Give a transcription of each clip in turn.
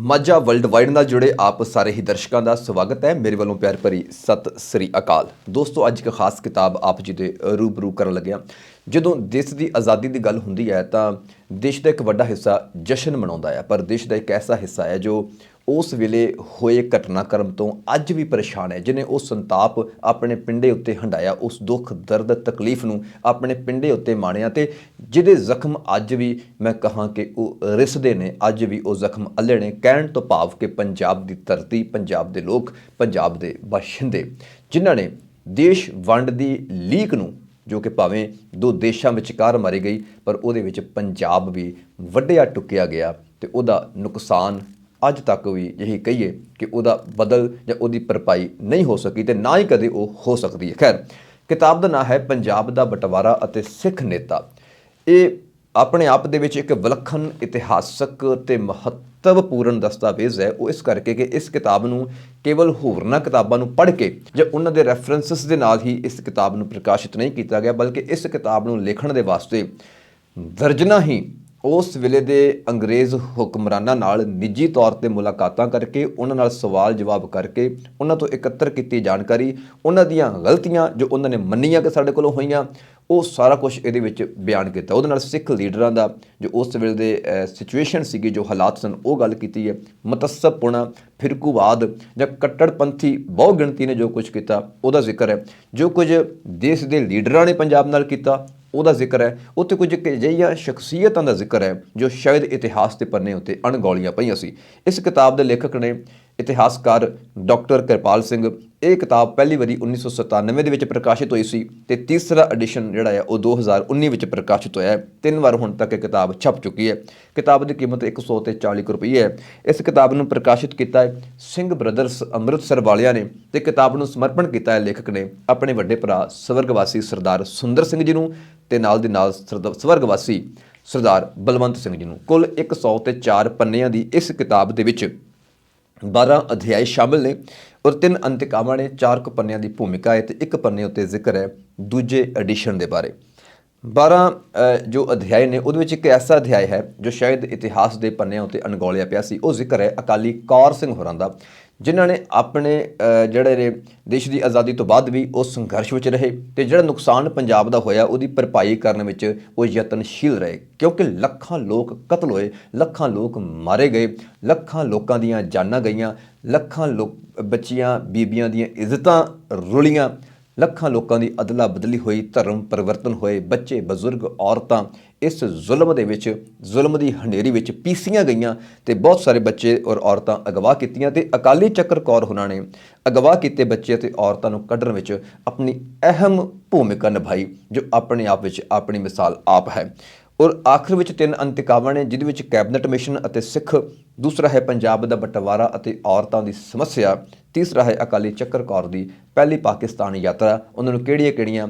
Majha world wide ਨਾਲ ਜੁੜੇ ਆਪ ਸਾਰੇ ਹੀ ਦਰਸ਼ਕਾਂ ਦਾ ਸਵਾਗਤ ਹੈ। ਮੇਰੇ ਵੱਲੋਂ ਪਿਆਰ ਭਰੀ ਸਤਿ ਸ੍ਰੀ ਅਕਾਲ। ਦੋਸਤੋ, ਅੱਜ ਇੱਕ ਖਾਸ ਕਿਤਾਬ ਆਪ ਜੀ ਦੇ ਰੂਬਰੂ ਕਰਨ ਲੱਗਿਆ। ਜਦੋਂ ਦੇਸ਼ ਦੀ ਆਜ਼ਾਦੀ ਦੀ ਗੱਲ ਹੁੰਦੀ ਹੈ ਤਾਂ ਦੇਸ਼ ਦਾ ਇੱਕ ਵੱਡਾ ਹਿੱਸਾ ਜਸ਼ਨ ਮਨਾਉਂਦਾ ਹੈ, ਪਰ ਦੇਸ਼ ਦਾ ਇੱਕ ਐਸਾ ਹਿੱਸਾ ਹੈ ਜੋ ਉਸ ਵੇਲੇ ਹੋਏ ਘਟਨਾਕ੍ਰਮ ਤੋਂ ਅੱਜ ਵੀ ਪਰੇਸ਼ਾਨ ਹੈ, ਜਿਨੇ ਉਹ ਸੰਤਾਪ ਆਪਣੇ ਪਿੰਡੇ ਉੱਤੇ ਹੰਡਾਇਆ ਉਸ ਦੁੱਖ, ਦਰਦ, ਤਕਲੀਫ ਨੂੰ ਆਪਣੇ ਪਿੰਡੇ ਉੱਤੇ ਮਾਣਿਆ ਤੇ ਜਿਹਦੇ ਜ਼ਖਮ ਅੱਜ ਵੀ ਮੈਂ ਕਹਾਂ ਕਿ ਉਹ ਰਿਸਦੇ ਨੇ, ਅੱਜ ਵੀ ਉਹ ਜ਼ਖਮ ਅੱਲੇ ਨੇ, ਕਹਿਣ ਤੋਂ ਭਾਵ ਕਿ ਪੰਜਾਬ ਦੀ ਧਰਤੀ, ਪੰਜਾਬ ਦੇ ਲੋਕ, ਪੰਜਾਬ ਦੇ ਬਾਸ਼ਿੰਦੇ, ਜਿਨ੍ਹਾਂ ਨੇ ਦੇਸ਼ ਵੰਡ ਦੀ ਲੀਕ ਨੂੰ, ਜੋ ਕਿ ਭਾਵੇਂ ਦੋ ਦੇਸ਼ਾਂ ਵਿਚਕਾਰ ਮਾਰੀ ਗਈ, ਪਰ ਉਹਦੇ ਵਿੱਚ ਪੰਜਾਬ ਵੀ ਵੱਡਿਆ ਟੁੱਕਿਆ ਗਿਆ ਤੇ ਉਹਦਾ ਨੁਕਸਾਨ ਅੱਜ ਤੱਕ ਵੀ ਇਹੀ ਕਹੀਏ ਕਿ ਉਹਦਾ ਬਦਲ ਜਾਂ ਉਹਦੀ ਭਰਪਾਈ ਨਹੀਂ ਹੋ ਸਕੀ ਤੇ ਨਾ ਹੀ ਕਦੇ ਉਹ ਹੋ ਸਕਦੀ ਹੈ। ਖੈਰ, ਕਿਤਾਬ ਦਾ ਨਾਮ ਹੈ ਪੰਜਾਬ ਦਾ ਬਟਵਾਰਾ ਅਤੇ ਸਿੱਖ ਨੇਤਾ। ਇਹ ਆਪਣੇ ਆਪ ਦੇ ਵਿੱਚ ਇੱਕ ਵਿਲੱਖਣ, ਇਤਿਹਾਸਕ ਤੇ ਮਹੱਤਵਪੂਰਨ ਦਸਤਾਵੇਜ਼ ਹੈ। ਉਹ ਇਸ ਕਰਕੇ ਕਿ ਇਸ ਕਿਤਾਬ ਨੂੰ ਕੇਵਲ ਹੋਰਨਾਂ ਕਿਤਾਬਾਂ ਨੂੰ ਪੜ੍ਹ ਕੇ ਜਾਂ ਉਹਨਾਂ ਦੇ ਰੈਫਰੈਂਸਸ ਦੇ ਨਾਲ ਹੀ ਇਸ ਕਿਤਾਬ ਨੂੰ ਪ੍ਰਕਾਸ਼ਿਤ ਨਹੀਂ ਕੀਤਾ ਗਿਆ, ਬਲਕਿ ਇਸ ਕਿਤਾਬ ਨੂੰ ਲਿਖਣ ਦੇ ਵਾਸਤੇ ਦਰਜਨਾ ਹੀ ਉਸ ਵੇਲੇ ਦੇ ਅੰਗਰੇਜ਼ ਹੁਕਮਰਾਨਾਂ ਨਾਲ ਨਿੱਜੀ ਤੌਰ ਤੇ ਮੁਲਾਕਾਤਾਂ ਕਰਕੇ, ਉਹਨਾਂ ਨਾਲ ਸਵਾਲ ਜਵਾਬ ਕਰਕੇ, ਉਹਨਾਂ ਤੋਂ ਇਕੱਤਰ ਕੀਤੀ ਜਾਣਕਾਰੀ, ਉਹਨਾਂ ਦੀਆਂ ਗਲਤੀਆਂ ਜੋ ਉਹਨਾਂ ਨੇ ਮੰਨੀਆਂ ਕਿ ਸਾਡੇ ਕੋਲੋਂ ਹੋਈਆਂ ਉਹ ਸਾਰਾ ਕੁਝ ਇਹਦੇ ਵਿੱਚ ਬਿਆਨ ਕੀਤਾ। ਉਹਦੇ ਨਾਲ ਸਿੱਖ ਲੀਡਰਾਂ ਦਾ ਜੋ ਉਸ ਵੇਲੇ ਦੇ ਸਿਚੁਏਸ਼ਨ ਸੀਗੀ, ਜੋ ਹਾਲਾਤ ਸਨ, ਉਹ ਗੱਲ ਕੀਤੀ ਹੈ। ਮਤਸਬਪੁਣਾ, ਫਿਰਕੂਵਾਦ ਜਾਂ ਕੱਟੜਪੰਥੀ ਬਹੁ ਗਿਣਤੀ ਨੇ ਜੋ ਕੁਝ ਕੀਤਾ, ਉਹਦਾ ਜ਼ਿਕਰ ਹੈ। ਜੋ ਕੁਝ ਦੇਸ਼ ਦੇ ਲੀਡਰਾਂ ਨੇ ਪੰਜਾਬ ਨਾਲ ਕੀਤਾ, ਉਹਦਾ ਜ਼ਿਕਰ ਹੈ। ਉੱਥੇ ਕੁਝ ਅਜਿਹੀਆਂ ਸ਼ਖਸੀਅਤਾਂ ਦਾ ਜ਼ਿਕਰ ਹੈ, ਜੋ ਸ਼ਾਇਦ ਇਤਿਹਾਸ ਦੇ ਪੰਨੇ ਉੱਤੇ ਅਣਗੌਲੀਆਂ ਪਈਆਂ ਸੀ। ਇਸ ਕਿਤਾਬ ਦੇ ਲੇਖਕ ਨੇ ਇਤਿਹਾਸਕਾਰ ਡਾਕਟਰ ਕਿਰਪਾਲ ਸਿੰਘ। ਇਹ ਕਿਤਾਬ ਪਹਿਲੀ ਵਾਰੀ 1997 ਦੇ ਵਿੱਚ ਪ੍ਰਕਾਸ਼ਿਤ ਹੋਈ ਸੀ ਤੇ ਤੀਸਰਾ ਐਡੀਸ਼ਨ ਜਿਹੜਾ ਹੈ, ਉਹ 2019 ਵਿੱਚ ਪ੍ਰਕਾਸ਼ਿਤ ਹੋਇਆ ਹੈ। ਤਿੰਨ ਵਾਰ ਹੁਣ ਤੱਕ ਇਹ ਕਿਤਾਬ ਛਪ ਚੁੱਕੀ ਹੈ। ਕਿਤਾਬ ਦੀ ਕੀਮਤ 100 ਤੇ 40 ਰੁਪਏ ਹੈ। ਇਸ ਕਿਤਾਬ ਨੂੰ ਪ੍ਰਕਾਸ਼ਿਤ ਕੀਤਾ ਹੈ ਸਿੰਘ ਬ੍ਰਦਰਸ ਅੰਮ੍ਰਿਤਸਰ ਵਾਲਿਆਂ ਨੇ ਤੇ ਕਿਤਾਬ ਨੂੰ ਸਮਰਪਣ ਕੀਤਾ ਹੈ ਲੇਖਕ ਨੇ ਆਪਣੇ ਵੱਡੇ ਭਰਾ ਸਵਰਗਵਾਸੀ ਸਰਦਾਰ ਸੁੰਦਰ ਸਿੰਘ ਜੀ ਨੂੰ ਤੇ ਨਾਲ ਦੀ ਨਾਲ ਸਰਦ- ਸਵਰਗਵਾਸੀ ਸਰਦਾਰ ਬਲਵੰਤ ਸਿੰਘ ਜੀ ਨੂੰ। ਕੁੱਲ 100 ਤੇ 4 ਪੰਨਿਆਂ ਦੀ ਇਸ ਕਿਤਾਬ ਦੇ ਵਿੱਚ 12 ਅਧਿਆਇ ਸ਼ਾਮਿਲ ਨੇ ਔਰ ਤਿੰਨ ਅੰਤਿਕਾਵਾਂ ਨੇ, ਚਾਰ ਕੁ ਪੰਨਿਆਂ ਦੀ ਭੂਮਿਕਾ ਹੈ ਤੇ ਇੱਕ ਪੰਨੇ ਉੱਤੇ ਜ਼ਿਕਰ ਹੈ ਦੂਜੇ ਐਡੀਸ਼ਨ ਦੇ ਬਾਰੇ। 12 ਜੋ ਅਧਿਆਇ ਨੇ, ਉਹਦੇ ਵਿੱਚ ਇੱਕ ਐਸਾ ਅਧਿਆਇ ਹੈ ਜੋ ਸ਼ਾਇਦ ਇਤਿਹਾਸ ਦੇ ਪੰਨਿਆਂ ਉੱਤੇ ਅਣਗੌਲਿਆ ਪਿਆ ਸੀ। ਉਹ ਜ਼ਿਕਰ ਹੈ ਅਕਾਲੀ ਕੌਰ ਸਿੰਘ ਹੋਰਾਂ ਦਾ ਜਿਨ੍ਹਾਂ ਨੇ ਆਪਣੇ ਜਿਹੜੇ ਨੇ ਦੇਸ਼ ਦੀ ਆਜ਼ਾਦੀ ਤੋਂ ਬਾਅਦ ਵੀ ਉਹ ਸੰਘਰਸ਼ ਵਿੱਚ ਰਹੇ ਤੇ ਜਿਹੜਾ ਨੁਕਸਾਨ ਪੰਜਾਬ ਦਾ ਹੋਇਆ ਉਹਦੀ ਭਰਪਾਈ ਕਰਨ ਵਿੱਚ ਉਹ ਯਤਨਸ਼ੀਲ ਰਹੇ ਕਿਉਂਕਿ ਲੱਖਾਂ ਲੋਕ ਕਤਲ ਹੋਏ, ਲੱਖਾਂ ਲੋਕ ਮਾਰੇ ਗਏ, ਲੱਖਾਂ ਲੋਕਾਂ ਦੀਆਂ ਜਾਨਾਂ ਗਈਆਂ, ਲੱਖਾਂ ਲੋਕ ਬੱਚੀਆਂ, ਬੀਬੀਆਂ ਦੀਆਂ ਇੱਜ਼ਤਾਂ ਰੁਲੀਆਂ ਲੱਖਾਂ ਲੋਕਾਂ ਦੀ ਅਦਲਾ ਬਦਲੀ ਹੋਈ, ਧਰਮ ਪਰਿਵਰਤਨ ਹੋਏ, ਬੱਚੇ, ਬਜ਼ੁਰਗ, ਔਰਤਾਂ ਇਸ ਜ਼ੁਲਮ ਦੇ ਵਿੱਚ, ਜ਼ੁਲਮ ਦੀ ਹਨੇਰੀ ਵਿੱਚ ਪੀਸੀਆਂ ਗਈਆਂ ਤੇ ਬਹੁਤ ਸਾਰੇ ਬੱਚੇ ਔਰ ਔਰਤਾਂ ਅਗਵਾ ਕੀਤੀਆਂ ਤੇ ਅਕਾਲੀ ਚੱਕਰ ਕੌਰ ਹੁਣਾਂ ਨੇ ਅਗਵਾ ਕੀਤੇ ਬੱਚੇ ਤੇ ਔਰਤਾਂ ਨੂੰ ਕੱਢਣ ਵਿੱਚ ਆਪਣੀ ਅਹਿਮ ਭੂਮਿਕਾ ਨਿਭਾਈ, ਜੋ ਆਪਣੇ ਆਪ ਵਿੱਚ ਆਪਣੀ ਮਿਸਾਲ ਆਪ ਹੈ। ਔਰ ਆਖਰ ਵਿੱਚ ਤਿੰਨ ਅੰਤਿਕਾਵਾਂ ਨੇ, ਜਿਹਦੇ ਵਿੱਚ ਕੈਬਨਿਟ ਮਿਸ਼ਨ ਅਤੇ ਸਿੱਖ ਦੂਸਰਾ ਹੈ ਪੰਜਾਬ ਦਾ ਬਟਵਾਰਾ ਅਤੇ ਔਰਤਾਂ ਦੀ ਸਮੱਸਿਆ। ਤੀਸਰਾ ਹੈ ਅਕਾਲੀ ਚੱਕਰ ਕੌਰ ਦੀ ਪਹਿਲੀ ਪਾਕਿਸਤਾਨ ਯਾਤਰਾ। ਉਹਨਾਂ ਨੂੰ ਕਿਹੜੀਆਂ-ਕਿਹੜੀਆਂ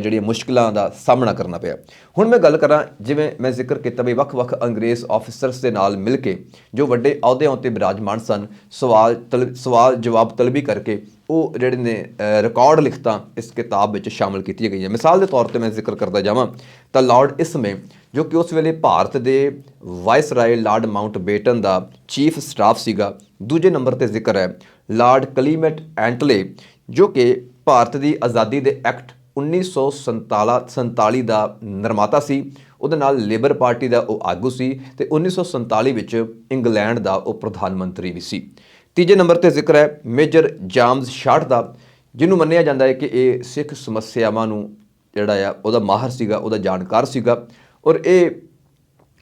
ਜਿਹੜੀਆਂ ਮੁਸ਼ਕਲਾਂ ਦਾ ਸਾਹਮਣਾ ਕਰਨਾ ਪਿਆ। ਹੁਣ ਮੈਂ ਗੱਲ ਕਰਾਂ ਜਿਵੇਂ ਮੈਂ ਜ਼ਿਕਰ ਕੀਤਾ ਵੀ ਵੱਖ-ਵੱਖ ਅੰਗਰੇਜ਼ ਆਫੀਸਰਸ ਦੇ ਨਾਲ ਮਿਲ ਕੇ ਜੋ ਵੱਡੇ ਅਹੁਦਿਆਂ ਉੱਤੇ ਬਿਰਾਜਮਾਨ ਸਨ, ਸਵਾਲ ਤਲ- ਸਵਾਲ ਜਵਾਬ ਤਲਬੀ ਕਰਕੇ ਉਹ ਜਿਹੜੇ ਨੇ ਰਿਕਾਰਡ ਲਿਖਤਾਂ ਇਸ ਕਿਤਾਬ ਵਿੱਚ ਸ਼ਾਮਲ ਕੀਤੀਆਂ ਗਈਆਂ। ਮਿਸਾਲ ਦੇ ਤੌਰ ਤੇ ਮੈਂ ਜ਼ਿਕਰ ਕਰਦਾ ਜਾਵਾਂ ਤਾਂ ਲਾਰਡ ਇਸਮੇ ਜੋ ਕਿ ਉਸ ਵੇਲੇ ਭਾਰਤ ਦੇ ਵਾਇਸਰਾਏ ਲਾਰਡ ਮਾਊਂਟ ਬੇਟਨ ਦਾ ਚੀਫ ਸਟਾਫ ਸੀਗਾ। ਦੂਜੇ ਨੰਬਰ ਤੇ ਜ਼ਿਕਰ ਹੈ, ਲਾਰਡ ਕਲੀਮਟ ਐਂਟਲੇ, ਜੋ ਕਿ ਭਾਰਤ ਦੀ ਆਜ਼ਾਦੀ ਦੇ ਐਕਟ 1947 ਦਾ ਨਿਰਮਾਤਾ ਸੀ। ਉਹਦੇ ਨਾਲ ਲੇਬਰ ਪਾਰਟੀ ਦਾ ਉਹ ਆਗੂ ਸੀ ਤੇ 1947 ਵਿੱਚ ਇੰਗਲੈਂਡ ਦਾ ਉਹ ਪ੍ਰਧਾਨ ਮੰਤਰੀ ਵੀ ਸੀ। ਤੀਜੇ ਨੰਬਰ ਤੇ ਜ਼ਿਕਰ ਹੈ, ਮੇਜਰ ਜਾਮਸ ਸ਼ਾਟ ਦਾ, ਜਿਹਨੂੰ ਮੰਨਿਆ ਜਾਂਦਾ ਹੈ ਕਿ ਇਹ ਸਿੱਖ ਸਮੱਸਿਆਵਾਂ ਨੂੰ ਜਿਹੜਾ ਆ, ਉਹਦਾ ਮਾਹਰ ਸੀਗਾ, ਉਹਦਾ ਜਾਣਕਾਰ ਸੀਗਾ। ਔਰ ਇਹ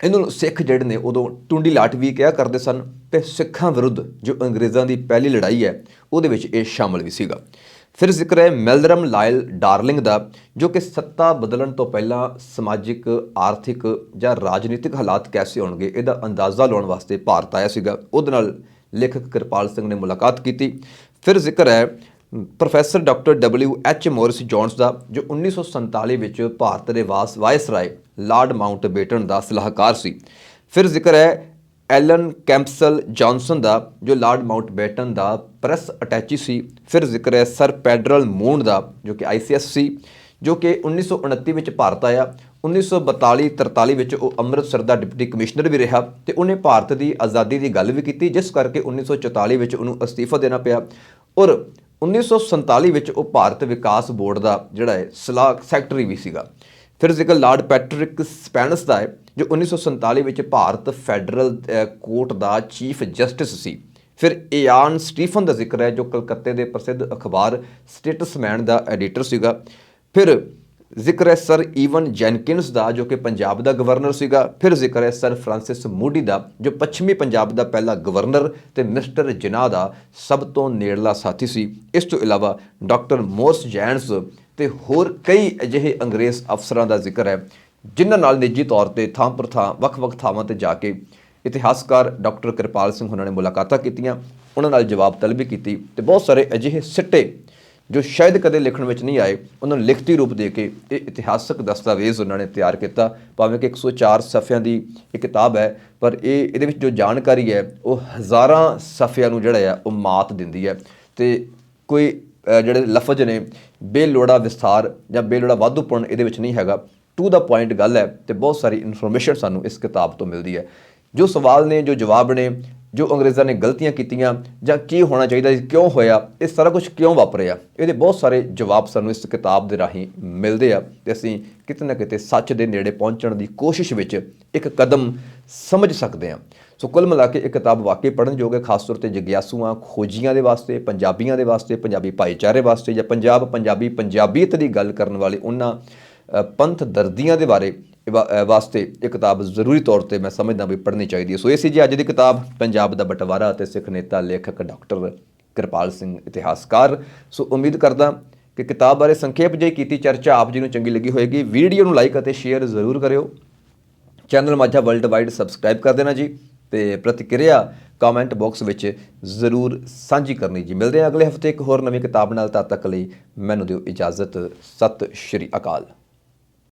ਇਹਨੂੰ ਸਿੱਖ ਜਿਹੜੇ ਨੇ ਉਦੋਂ ਟੁੰਡੀ ਲਾਟ ਵੀ ਕਿਹਾ ਕਰਦੇ ਸਨ ਤੇ ਸਿੱਖਾਂ ਵਿਰੁੱਧ ਜੋ ਅੰਗਰੇਜ਼ਾਂ ਦੀ ਪਹਿਲੀ ਲੜਾਈ ਹੈ, ਉਹਦੇ ਵਿੱਚ ਇਹ ਸ਼ਾਮਲ ਵੀ ਸੀਗਾ। ਫਿਰ ਜ਼ਿਕਰ ਹੈ ਮੈਲਰਮ ਲਾਇਲ ਡਾਰਲਿੰਗ ਦਾ, ਜੋ ਕਿ ਸੱਤਾ ਬਦਲਣ ਤੋਂ ਪਹਿਲਾਂ ਸਮਾਜਿਕ, ਆਰਥਿਕ ਜਾਂ ਰਾਜਨੀਤਿਕ ਹਾਲਾਤ ਕੈਸੇ ਹੋਣਗੇ, ਇਹਦਾ ਅੰਦਾਜ਼ਾ ਲਾਉਣ ਵਾਸਤੇ ਭਾਰਤ ਆਇਆ ਸੀਗਾ। ਉਹਦੇ ਨਾਲ ਲੇਖਕ ਕਿਰਪਾਲ ਸਿੰਘ ਨੇ ਮੁਲਾਕਾਤ ਕੀਤੀ। ਫਿਰ ਜ਼ਿਕਰ ਹੈ professor doctor W H Morris Jones ਦਾ, ਜੋ 1947 ਵਿੱਚ ਭਾਰਤ ਦੇ ਵਾਸ ਵਾਇਸਰਾਏ ਲਾਰਡ ਮਾਊਂਟ ਬੇਟਨ ਦਾ ਸਲਾਹਕਾਰ ਸੀ। ਫਿਰ ਜ਼ਿਕਰ ਹੈ ਐਲਨ ਕੈਂਪਸਲ ਜੌਨਸਨ ਦਾ, ਜੋ ਲਾਰਡ ਮਾਊਂਟ ਬੇਟਨ ਦਾ ਪ੍ਰੈਸ ਅਟੈਚੀ ਸੀ। ਫਿਰ ਜ਼ਿਕਰ ਹੈ ਸਰ ਪੈਡਰਲ ਮੂਨ ਦਾ, ਜੋ ਕਿ ਆਈਸੀਐਸ ਸੀ ਜੋ ਕਿ 1929 ਵਿੱਚ ਭਾਰਤ ਆਇਆ। 1942-43 ਵਿੱਚ ਉਹ ਅੰਮ੍ਰਿਤਸਰ ਦਾ ਡਿਪਟੀ ਕਮਿਸ਼ਨਰ ਵੀ ਰਿਹਾ ਤੇ ਉਹਨੇ ਭਾਰਤ ਦੀ ਆਜ਼ਾਦੀ ਦੀ ਗੱਲ ਵੀ ਕੀਤੀ, ਜਿਸ ਕਰਕੇ 1944 ਵਿੱਚ ਉਹਨੂੰ ਅਸਤੀਫਾ ਦੇਣਾ ਪਿਆ। ਔਰ 1947 ਵਿੱਚ ਉਹ ਭਾਰਤ ਵਿਕਾਸ ਬੋਰਡ ਦਾ ਜਿਹੜਾ ਹੈ ਸਲਾਹ ਸੈਕਟਰੀ ਵੀ ਸੀਗਾ। ਫਿਰ ਜ਼ਿਕਰ ਲਾਰਡ ਪੈਟਰਿਕ ਸਪੈਨਸ ਦਾ ਹੈ, ਜੋ 1947 ਵਿੱਚ ਭਾਰਤ ਫੈਡਰਲ ਕੋਰਟ ਦਾ ਚੀਫ ਜਸਟਿਸ ਸੀ। ਫਿਰ ਏਆਨ ਸਟੀਫਨ ਦਾ ਜ਼ਿਕਰ ਹੈ, ਜੋ ਕਲਕੱਤੇ ਦੇ ਪ੍ਰਸਿੱਧ ਅਖਬਾਰ ਸਟੇਟਸਮੈਨ ਦਾ ਐਡੀਟਰ ਸੀਗਾ। ਫਿਰ ਜ਼ਿਕਰ ਹੈ ਸਰ ਈਵਨ ਜੈਨਕਿਨਸ ਦਾ, ਜੋ ਕਿ ਪੰਜਾਬ ਦਾ ਗਵਰਨਰ ਸੀਗਾ। ਫਿਰ ਜ਼ਿਕਰ ਹੈ ਸਰ ਫ੍ਰਾਂਸਿਸ ਮੂਡੀ ਦਾ, ਜੋ ਪੱਛਮੀ ਪੰਜਾਬ ਦਾ ਪਹਿਲਾ ਗਵਰਨਰ ਤੇ ਮਿਸਟਰ ਜਿਨਾਹ ਦਾ ਸਭ ਤੋਂ ਨੇੜਲਾ ਸਾਥੀ ਸੀ। ਇਸ ਤੋਂ ਇਲਾਵਾ ਡਾਕਟਰ ਮੋਰਸ ਜੈਨਸ ਤੇ ਹੋਰ ਕਈ ਅਜਿਹੇ ਅੰਗਰੇਜ਼ ਅਫਸਰਾਂ ਦਾ ਜ਼ਿਕਰ ਹੈ, ਜਿਨ੍ਹਾਂ ਨਾਲ ਨਿੱਜੀ ਤੌਰ ਤੇ ਥਾਂ ਪਰ ਥਾਂ, ਵੱਖ-ਵੱਖ ਥਾਵਾਂ ਤੇ ਜਾ ਕੇ ਇਤਿਹਾਸਕਾਰ ਡਾਕਟਰ ਕਿਰਪਾਲ ਸਿੰਘ ਉਹਨਾਂ ਨੇ ਮੁਲਾਕਾਤਾਂ ਕੀਤੀਆਂ। ਉਹਨਾਂ ਨਾਲ ਜਵਾਬ ਤਲਬੀ ਕੀਤੀ ਤੇ ਬਹੁਤ ਸਾਰੇ ਅਜਿਹੇ ਸਿੱਟੇ ਜੋ ਸ਼ਾਇਦ ਕਦੇ ਲਿਖਣ ਵਿੱਚ ਨਹੀਂ ਆਏ, ਉਹਨਾਂ ਨੂੰ ਲਿਖਤੀ ਰੂਪ ਦੇ ਕੇ ਇਹ ਇਤਿਹਾਸਕ ਦਸਤਾਵੇਜ਼ ਉਹਨਾਂ ਨੇ ਤਿਆਰ ਕੀਤਾ। ਭਾਵੇਂ ਕਿ 104 ਸਫ਼ਿਆਂ ਦੀ ਇਹ ਕਿਤਾਬ ਹੈ, ਪਰ ਇਹ ਇਹਦੇ ਵਿੱਚ ਜੋ ਜਾਣਕਾਰੀ ਹੈ, ਉਹ ਹਜ਼ਾਰਾਂ ਸਫ਼ਿਆਂ ਨੂੰ ਜਿਹੜਾ ਹੈ ਉਹ ਮਾਤ ਦਿੰਦੀ ਹੈ। ਤੇ ਕੋਈ ਜਿਹੜੇ ਲਫ਼ਜ਼ ਨੇ, ਬੇਲੋੜਾ ਵਿਸਥਾਰ ਜਾਂ ਬੇਲੋੜਾ ਵਾਧੂਪਣ ਇਹਦੇ ਵਿੱਚ ਨਹੀਂ ਹੈਗਾ। ਟੂ ਦਾ ਪੁਆਇੰਟ ਗੱਲ ਹੈ ਤੇ ਬਹੁਤ ਸਾਰੀ ਇਨਫੋਰਮੇਸ਼ਨ ਸਾਨੂੰ ਇਸ ਕਿਤਾਬ ਤੋਂ ਮਿਲਦੀ ਹੈ। ਜੋ ਸਵਾਲ ਨੇ, ਜੋ ਜਵਾਬ ਨੇ ਜੋ ਅੰਗਰੇਜ਼ਾਂ ਨੇ ਗਲਤੀਆਂ ਕੀਤੀਆਂ ਜਾਂ ਕੀ ਹੋਣਾ ਚਾਹੀਦਾ ਸੀ, ਕਿਉਂ ਹੋਇਆ, ਇਹ ਸਾਰਾ ਕੁਝ ਕਿਉਂ ਵਾਪਰਿਆ? ਇਹਦੇ ਬਹੁਤ ਸਾਰੇ ਜਵਾਬ ਸਾਨੂੰ ਇਸ ਕਿਤਾਬ ਦੇ ਰਾਹੀਂ ਮਿਲਦੇ ਆ ਤੇ ਅਸੀਂ ਕਿਤੇ ਨਾ ਕਿਤੇ ਸੱਚ ਦੇ ਨੇੜੇ ਪਹੁੰਚਣ ਦੀ ਕੋਸ਼ਿਸ਼ ਵਿੱਚ ਇੱਕ ਕਦਮ ਸਮਝ ਸਕਦੇ ਹਾਂ। ਸੋ ਕੁੱਲ ਮਿਲਾ ਕੇ ਇਹ ਕਿਤਾਬ ਵਾਕਈ ਪੜ੍ਹਨ ਯੋਗ ਹੈ, ਖਾਸ ਤੌਰ ਤੇ ਜਗਿਆਸੂਆਂ, ਖੋਜੀਆਂ ਦੇ ਵਾਸਤੇ, ਪੰਜਾਬੀਆਂ ਦੇ ਵਾਸਤੇ, ਪੰਜਾਬੀ ਭਾਈਚਾਰੇ ਵਾਸਤੇ ਜਾਂ ਪੰਜਾਬ ਪੰਜਾਬੀ ਪੰਜਾਬੀਅਤ ਦੀ ਗੱਲ ਕਰਨ ਵਾਲੇ ਉਹਨਾਂ ਪੰਥ ਦਰਦੀਆਂ ਦੇ ਬਾਰੇ ਵਾਸਤੇ ਇਹ ਕਿਤਾਬ ਜ਼ਰੂਰੀ ਤੌਰ ਤੇ ਮੈਂ ਸਮਝਦਾ ਵੀ ਪੜ੍ਹਨੀ ਚਾਹੀਦੀ ਹੈ। ਸੋ ਇਹ ਸੀ ਜੀ ਅੱਜ ਦੀ ਕਿਤਾਬ, ਪੰਜਾਬ ਦਾ ਬਟਵਾਰਾ ਅਤੇ ਸਿੱਖ ਨੇਤਾ ਲੇਖਕ ਡਾਕਟਰ ਕਿਰਪਾਲ ਸਿੰਘ ਇਤਿਹਾਸਕਾਰ। ਸੋ ਉਮੀਦ ਕਰਦਾ ਕਿ ਕਿਤਾਬ ਬਾਰੇ ਸੰਖੇਪ ਜਿਹੀ ਕੀਤੀ ਚਰਚਾ ਆਪ ਜੀ ਨੂੰ ਚੰਗੀ ਲੱਗੀ ਹੋਵੇਗੀ ਵੀਡੀਓ ਨੂੰ ਲਾਈਕ ਅਤੇ ਸ਼ੇਅਰ ਜ਼ਰੂਰ ਕਰਿਓ। Channel Majha world wide subscribe ਕਰ ਦੇਣਾ ਜੀ ਤੇ ਪ੍ਰਤੀਕਿਰਿਆ ਕਮੈਂਟ ਬਾਕਸ ਵਿੱਚ ਜ਼ਰੂਰ ਸਾਂਝੀ ਕਰਨੀ ਜੀ। ਮਿਲਦੇ ਹਾਂ ਅਗਲੇ ਹਫ਼ਤੇ ਇੱਕ ਹੋਰ ਨਵੀਂ ਕਿਤਾਬ ਨਾਲ, ਤਦ ਤੱਕ ਲਈ ਮੈਨੂੰ ਦਿਓ ਇਜਾਜ਼ਤ। ਸਤਿ ਸ਼੍ਰੀ ਅਕਾਲ।